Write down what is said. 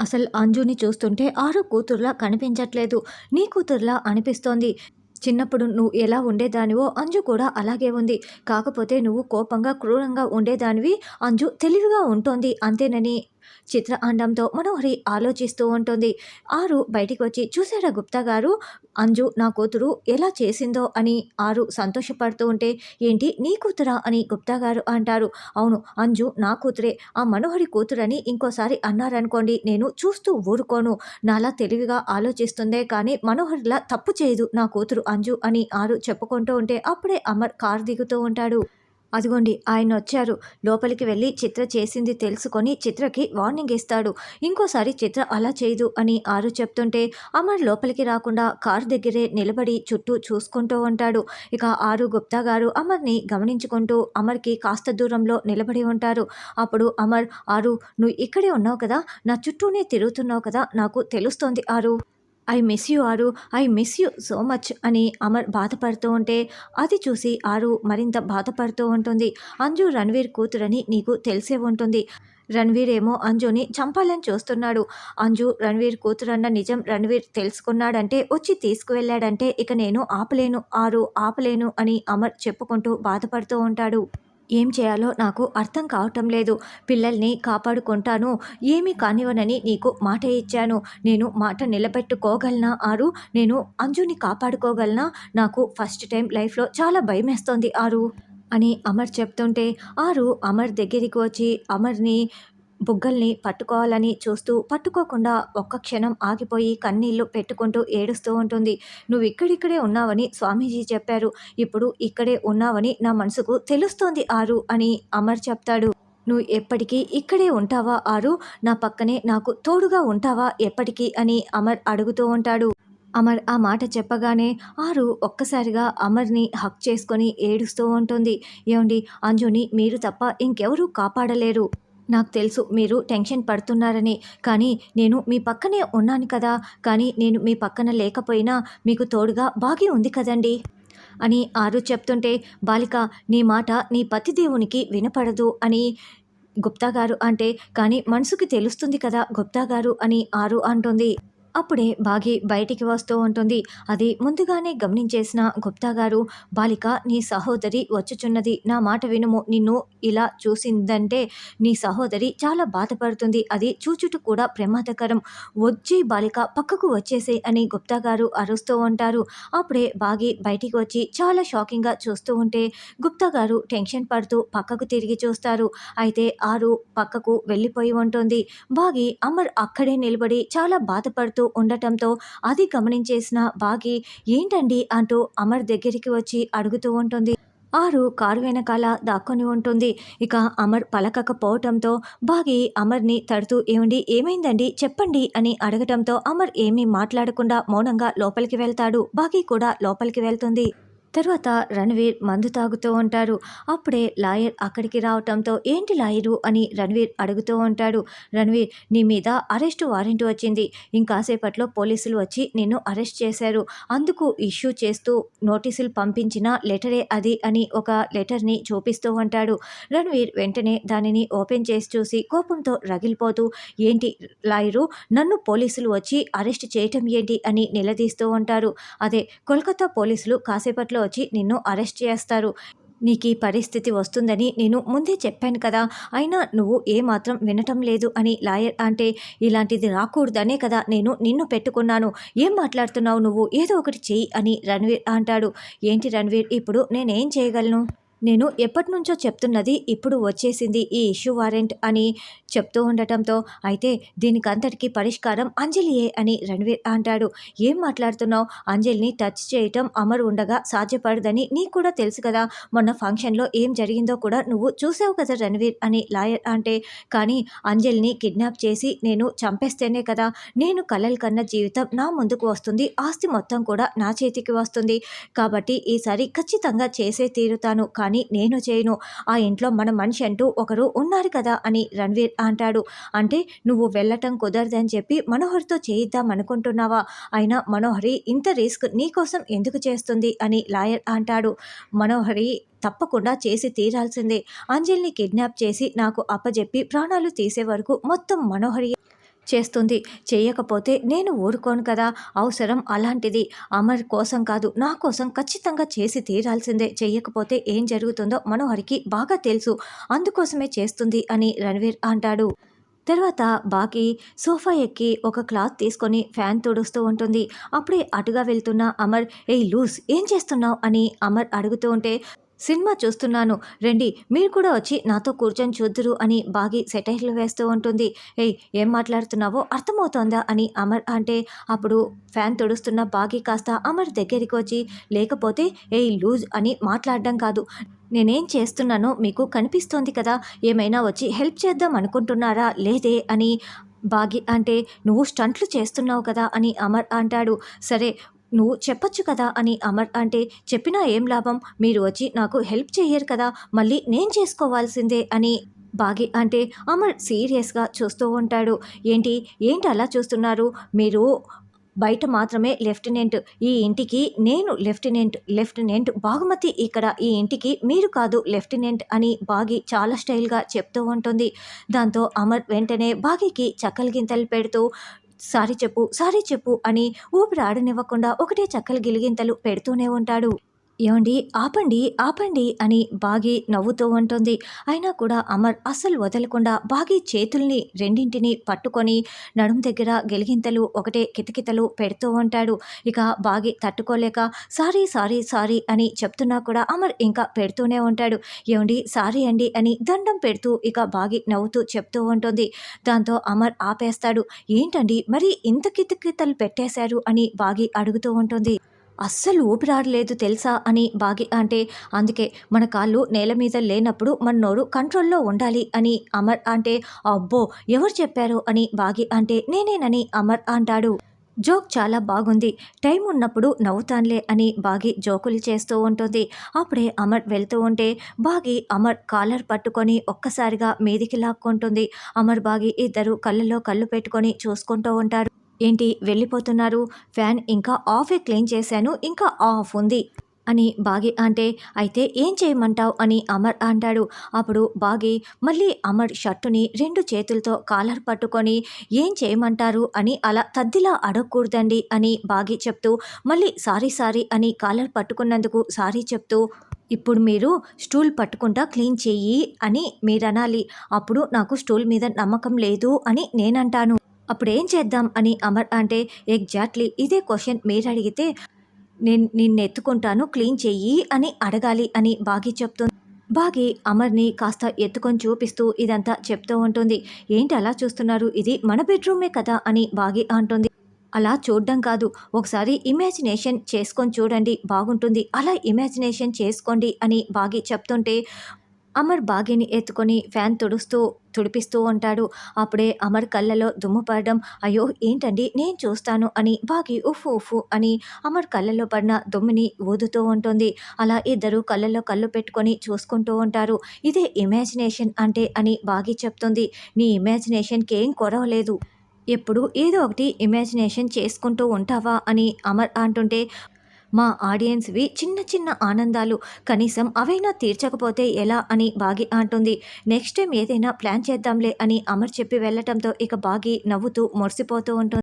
అసలు అంజుని చూస్తుంటే ఆరు కూతుర్లా కనిపించట్లేదు. నీ కూతుర్లా అనిపిస్తోంది. చిన్నప్పుడు నువ్వు ఎలా ఉండేదానివో అంజు కూడా అలాగే ఉంది. కాకపోతే నువ్వు కోపంగా క్రూరంగా ఉండేదానివి అంజు తెలివిగా ఉంటోంది. అంతేనని చిత్ర అండంతో మనోహరి ఆలోచిస్తూ ఉంటుంది. ఆరు బయటికి వచ్చి చూసారా గుప్తా గారు? అంజు నా కూతురు ఎలా చేసిందో? అని ఆరు సంతోషపడుతూ ఉంటే ఏంటి నీ కూతురా? అని గుప్తా గారు అంటారు. అవును అంజు నా కూతురే. ఆ మనోహరి కూతురని ఇంకోసారి అన్నారనుకోండి నేను చూస్తూ ఊరుకోను. నాలా తెలివిగా ఆలోచిస్తుందే కానీ మనోహరిలా తప్పు చేయదు నా కూతురు అంజు అని ఆరు చెప్పుకుంటూ ఉంటే అప్పుడే అమర్ కారు దిగుతూ ఉంటాడు. అదిగోండి ఆయన వచ్చారు. లోపలికి వెళ్ళి చిత్ర చేసింది తెలుసుకొని చిత్రకి వార్నింగ్ ఇస్తాడు. ఇంకోసారి చిత్ర అలా చేయదు అని ఆరు చెప్తుంటే అమర్ లోపలికి రాకుండా కారు దగ్గరే నిలబడి చుట్టూ చూసుకుంటూ ఉంటాడు. ఇక ఆరు గుప్తా గారు అమర్ని గమనించుకుంటూ అమర్కి కాస్త దూరంలో నిలబడి ఉంటారు. అప్పుడు అమర్ ఆరు నువ్వు ఇక్కడే ఉన్నావు కదా? నా చుట్టూనే తిరుగుతున్నావు కదా? నాకు తెలుస్తోంది ఆరు. ఐ మిస్ యూ ఆరు I miss you so much అని అమర్ బాధపడుతూ ఉంటే అది చూసి ఆరు మరింత బాధపడుతూ ఉంటుంది. అంజు రణ్వీర్ కూతురని నీకు తెలిసే ఉంటుంది. రణ్వీర్ ఏమో అంజుని చంపాలని చూస్తున్నాడు. అంజు రణ్వీర్ కూతురన్న నిజం రణ్వీర్ తెలుసుకున్నాడంటే వచ్చి తీసుకువెళ్ళాడంటే ఇక నేను ఆపలేను. ఆరు ఆపలేను అని అమర్ చెప్పుకుంటూ బాధపడుతూ ఉంటాడు. ఏం చేయాలో నాకు అర్థం కావటం లేదు. పిల్లల్ని కాపాడుకుంటాను. ఏమీ కానివ్వనని నీకు మాట ఇచ్చాను. నేను మాట నిలబెట్టుకోగలనా ఆరు? నేను అంజుని కాపాడుకోగలనా? నాకు ఫస్ట్ టైం లైఫ్లో చాలా భయమేస్తోంది ఆరు. అని అమర్ చెప్తుంటే ఆరు అమర్ దగ్గరికి వచ్చి అమర్ని బుగ్గల్ని పట్టుకోవాలని చూస్తూ పట్టుకోకుండా ఒక్క క్షణం ఆగిపోయి కన్నీళ్ళు పెట్టుకుంటూ ఏడుస్తూ ఉంటుంది. నువ్వు ఇక్కడిక్కడే ఉన్నావని స్వామీజీ చెప్పారు. ఇప్పుడు ఇక్కడే ఉన్నావని నా మనసుకు తెలుస్తోంది ఆరు అని అమర్ చెప్తాడు. నువ్వు ఎప్పటికీ ఇక్కడే ఉంటావా ఆరు? నా పక్కనే నాకు తోడుగా ఉంటావా ఎప్పటికీ? అని అమర్ అడుగుతూ ఉంటాడు. అమర్ ఆ మాట చెప్పగానే ఆరు ఒక్కసారిగా అమర్ని హక్ చేసుకొని ఏడుస్తూ ఉంటుంది. ఏమండి అంజుని మీరు తప్ప ఇంకెవరూ కాపాడలేరు. నాకు తెలుసు మీరు టెన్షన్ పడుతున్నారని. కానీ నేను మీ పక్కనే ఉన్నాను కదా. కానీ నేను మీ పక్కన లేకపోయినా మీకు తోడుగా బాగి ఉంది కదండి. అని ఆరు చెప్తుంటే బాలిక నీ మాట నీ పతిదేవునికి వినపడదు అని గుప్తా గారు అంటే కానీ మనసుకి తెలుస్తుంది కదా గుప్తా గారు అని ఆరు అంటుంది. అప్పుడే బాగి బయటికి వస్తూ ఉంటుంది. అది ముందుగానే గమనించేసిన గుప్తా గారు బాలిక నీ సహోదరి వచ్చుచున్నది. నా మాట వినుము. నిన్ను ఇలా చూసిందంటే నీ సహోదరి చాలా బాధపడుతుంది. అది చూచుట కూడా ప్రమాదకరం. వచ్చి బాలిక పక్కకు వచ్చేసే అని గుప్తా గారు అరుస్తూ ఉంటారు. అప్పుడే బాగి బయటికి వచ్చి చాలా షాకింగ్గా చూస్తూ ఉంటే గుప్తా గారు టెన్షన్ పడుతూ పక్కకు తిరిగి చూస్తారు. అయితే ఆరు పక్కకు వెళ్ళిపోయి ఉంటుంది. బాగి అమర్ అక్కడే నిలబడి చాలా బాధపడుతూ ఉండటంతో అది గమనించేసిన బాగి ఏంటండి? అంటూ అమర్ దగ్గరికి వచ్చి అడుగుతూ ఉంటుంది. ఆరు కారు వెనకాల దాక్కొని ఉంటుంది. ఇక అమర్ పలకకపోవటంతో బాగి అమర్ని తడుతూ ఏమండి? ఏమైందండి? చెప్పండి? అని అడగటంతో అమర్ ఏమీ మాట్లాడకుండా మౌనంగా లోపలికి వెళ్తాడు. బాగి కూడా లోపలికి వెళ్తుంది. తర్వాత రణవీర్ మందు తాగుతూ ఉంటారు అప్పుడే లాయర్ అక్కడికి రావటంతో ఏంటి లాయరు అని రణవీర్ అడుగుతూ ఉంటాడు. రణవీర్ నీ మీద అరెస్ట్ వారెంట్ వచ్చింది. ఇంకాసేపట్లో పోలీసులు వచ్చి నిన్ను అరెస్ట్ చేశారు. అందుకు ఇష్యూ చేస్తూ నోటీసులు పంపించిన లెటరే అది అని ఒక లెటర్ని చూపిస్తూ ఉంటాడు. రణవీర్ వెంటనే దానిని ఓపెన్ చేసి చూసి కోపంతో రగిలిపోతూ ఏంటి లాయరు నన్ను పోలీసులు వచ్చి అరెస్ట్ చేయటం ఏంటి? అని నిలదీస్తూ ఉంటారు. అదే కోల్కతా పోలీసులు కాసేపట్లో వచ్చి నిన్ను అరెస్ట్ చేస్తారు. నీకు ఈ పరిస్థితి వస్తుందని నేను ముందే చెప్పాను కదా. అయినా నువ్వు ఏమాత్రం వినటం లేదు అని లాయర్ అంటే ఇలాంటిది రాకూడదనే కదా నేను నిన్ను పెట్టుకున్నాను. ఏం మాట్లాడుతున్నావు నువ్వు? ఏదో ఒకటి చెయ్యి అని రణ్వీర్ అంటాడు. ఏంటి రణ్వీర్? ఇప్పుడు నేనేం చేయగలను? నేను ఎప్పటి నుంచో చెప్తున్నది ఇప్పుడు వచ్చేసింది ఈ ఇష్యూ వారెంట్ అని చెప్తూ ఉండటంతో అయితే దీనికంతటికీ పరిష్కారం అంజలియే అని రణవీర్ అంటాడు. ఏం మాట్లాడుతున్నావు? అంజలిని టచ్ చేయటం అమర్ ఉండగా సాధ్యపడదని నీకు కూడా తెలుసు కదా. మొన్న ఫంక్షన్లో ఏం జరిగిందో కూడా నువ్వు చూసావు కదా రణవీర్ అని లాయర్ అంటే. కానీ అంజలిని కిడ్నాప్ చేసి నేను చంపేస్తేనే కదా. నేను కలలు కన్న జీవితం నా ముందుకు వస్తుంది. ఆస్తి మొత్తం కూడా నా చేతికి వస్తుంది. కాబట్టి ఈసారి ఖచ్చితంగా చేసే తీరుతాను. కానీ నేను చేయను. ఆ ఇంట్లో మన మనిషి అంటూ ఒకరు ఉన్నారు కదా అని రణ్వీర్ అంటాడు. అంటే నువ్వు వెళ్ళటం కుదరదని చెప్పి మనోహర్తో చేయిద్దాం అనుకుంటున్నావా? అయినా మనోహరి ఇంత రిస్క్ నీకోసం ఎందుకు చేస్తుంది అని లాయర్ అంటాడు. మనోహరి తప్పకుండా చేసి తీరాల్సిందే. అంజలిని కిడ్నాప్ చేసి నాకు అప్పజెప్పి ప్రాణాలు తీసే వరకు మొత్తం మనోహరి చేస్తుంది. చేయకపోతే నేను ఊరుకోను కదా. అవసరం అలాంటిది. అమర్ కోసం కాదు నా కోసం ఖచ్చితంగా చేసి తీరాల్సిందే. చేయకపోతే ఏం జరుగుతుందో మనోహరికి బాగా తెలుసు. అందుకోసమే చేస్తుంది అని రణవీర్ అంటాడు. తర్వాత బాకీ సోఫా ఎక్కి ఒక క్లాత్ తీసుకొని ఫ్యాన్ తుడుస్తూ ఉంటుంది. అప్పుడే అటుగా వెళ్తున్న అమర్ ఏయ్ లూస్ ఏం చేస్తున్నావు? అని అమర్ అడుగుతూ ఉంటే సినిమా చూస్తున్నాను. రండి మీరు కూడా వచ్చి నాతో కూర్చొని చూద్దురు అని బాగి సెటైర్లు వేస్తూ ఉంటుంది. ఏయ్ ఏం మాట్లాడుతున్నావో అర్థమవుతోందా అని అమర్ అంటే అప్పుడు ఫ్యాన్ తుడుస్తున్న బాగి కాస్త అమర్ దగ్గరికి వచ్చి లేకపోతే ఏయ్ లూజ్ అని మాట్లాడడం కాదు. నేనేం చేస్తున్నానో మీకు కనిపిస్తోంది కదా ఏమైనా వచ్చి హెల్ప్ చేద్దాం అనుకుంటున్నారా లేదే అని బాగి అంటే నువ్వు స్టంట్లు చేస్తున్నావు కదా అని అమర్ అంటాడు. సరే నువ్వు చెప్పొచ్చు కదా అని అమర్ అంటే చెప్పినా ఏం లాభం? మీరు వచ్చి నాకు హెల్ప్ చెయ్యరు కదా మళ్ళీ నేను చేసుకోవాల్సిందే అని బాగి అంటే అమర్ సీరియస్గా చూస్తూ ఉంటాడు. ఏంటి? ఏంటి అలా చూస్తున్నారు? మీరు బయట మాత్రమే లెఫ్టినెంట్ ఈ ఇంటికి నేను లెఫ్టినెంట్ లెఫ్టినెంట్ బాగుమతి ఇక్కడ ఈ ఇంటికి మీరు కాదు లెఫ్టినెంట్ అని బాగి చాలా స్టైల్గా చెప్తూ ఉంటుంది. దాంతో అమర్ వెంటనే బాగికి చక్కలు గింతలు పెడుతూ సారీ చెప్పు సారీ చెప్పు అని ఊపిరి ఆడనివ్వకుండా ఒకటే చక్కలు గిలిగింతలు పెడుతూనే ఉంటాడు. ఏమండి? ఆపండి ఆపండి అని బాగి నవ్వుతూ ఉంటుంది. అయినా కూడా అమర్ అస్సలు వదలకుండా బాగి చేతుల్ని రెండింటిని పట్టుకొని నడుం దగ్గర గెలిగింతలు ఒకటే కితకితలు పెడుతూ ఉంటాడు. ఇక బాగి తట్టుకోలేక సారీ సారీ సారీ అని చెప్తున్నా కూడా అమర్ ఇంకా పెడుతూనే ఉంటాడు. ఏమండి? సారీ అండి అని దండం పెడుతూ ఇక బాగి నవ్వుతూ చెప్తూ ఉంటుంది. దాంతో అమర్ ఆపేస్తాడు. ఏంటండి? మరి ఇంత కితకితలు పెట్టేశారు అని బాగి అడుగుతూ ఉంటుంది. అస్సలు ఊపిరాడలేదు తెలుసా అని బాగి అంటే అందుకే మన కాళ్ళు నేల మీద లేనప్పుడు మన నోరు కంట్రోల్లో ఉండాలి అని అమర్ అంటే అబ్బో ఎవరు చెప్పారు అని బాగి అంటే నేనేనని అమర్ అంటాడు. జోక్ చాలా బాగుంది. టైం ఉన్నప్పుడు నవ్వుతానులే అని బాగి జోకులు చేస్తూ ఉంటుంది. అప్పుడే అమర్ వెళ్తూ ఉంటే బాగి అమర్ కాలర్ పట్టుకొని ఒక్కసారిగా మీదికి లాక్కుంటుంది. అమర్ బాగి ఇద్దరు కళ్ళలో కళ్ళు పెట్టుకొని చూసుకుంటూ ఉంటారు. ఏంటి వెళ్ళిపోతున్నారు? ఫ్యాన్ ఇంకా ఆఫే క్లీన్ చేశాను ఇంకా ఆఫ్ ఉంది అని బాగి అంటే అయితే ఏం చేయమంటావు అని అమర్ అంటాడు. అప్పుడు బాగి మళ్ళీ అమర్ షర్టుని రెండు చేతులతో కాలర్ పట్టుకొని ఏం చేయమంటారు అని అలా తద్దిలా అడగకూడదండి అని బాగి చెప్తూ మళ్ళీ సారీ సారీ అని కాలర్ పట్టుకున్నందుకు సారీ చెప్తూ ఇప్పుడు మీరు స్టూల్ పట్టుకుంటా క్లీన్ చెయ్యి అని మీరు అనాలి అప్పుడు నాకు స్టూల్ మీద నమ్మకం లేదు అని నేనంటాను. అప్పుడు ఏం చేద్దాం అని అమర్ అంటే ఎగ్జాక్ట్లీ ఇదే క్వశ్చన్ మీరు అడిగితే నేను నిన్ను ఎత్తుకుంటాను క్లీన్ చెయ్యి అని అడగాలి అని బాగి చెప్తుంది. బాగి అమర్ని కాస్త ఎత్తుకొని చూపిస్తూ ఇదంతా చెప్తూ ఉంటుంది. ఏంటి అలా చూస్తున్నారు? ఇది మన బెడ్రూమే కదా అని బాగి అంటుంది. అలా చూడడం కాదు. ఒకసారి ఇమాజినేషన్ చేసుకొని చూడండి బాగుంటుంది. అలా ఇమాజినేషన్ చేసుకోండి అని బాగి చెప్తుంటే అమర్ బాగిని ఎత్తుకొని ఫ్యాన్ తుడుస్తూ తుడిపిస్తూ ఉంటాడు. అప్పుడే అమర్ కళ్ళలో దుమ్ము పడడం అయ్యో ఏంటండి? నేను చూస్తాను అని బాగి ఉఫ్ ఉఫ్ అని అమర్ కళ్ళలో పడిన దుమ్ముని ఊదుతూ ఉంటుంది. అలా ఇద్దరు కళ్ళలో కళ్ళు పెట్టుకొని చూసుకుంటూ ఉంటారు. ఇదే ఇమాజినేషన్ అంటే అని బాగి చెప్తుంది. నీ ఇమాజినేషన్కి ఏం కొరవలేదు ఎప్పుడు ఏదో ఒకటి ఇమాజినేషన్ చేసుకుంటూ ఉంటావా అని అమర్ అంటుంటే మా ఆడియన్స్వి చిన్న చిన్న ఆనందాలు కనీసం అవైనా తీర్చకపోతే ఎలా అని బాగి అంటుంది. నెక్స్ట్ టైం ఏదైనా ప్లాన్ చేద్దాంలే అని అమర్ చెప్పి వెళ్ళటంతో ఇక బాగి నవ్వుతూ మురిసిపోతూ ఉంటుంది.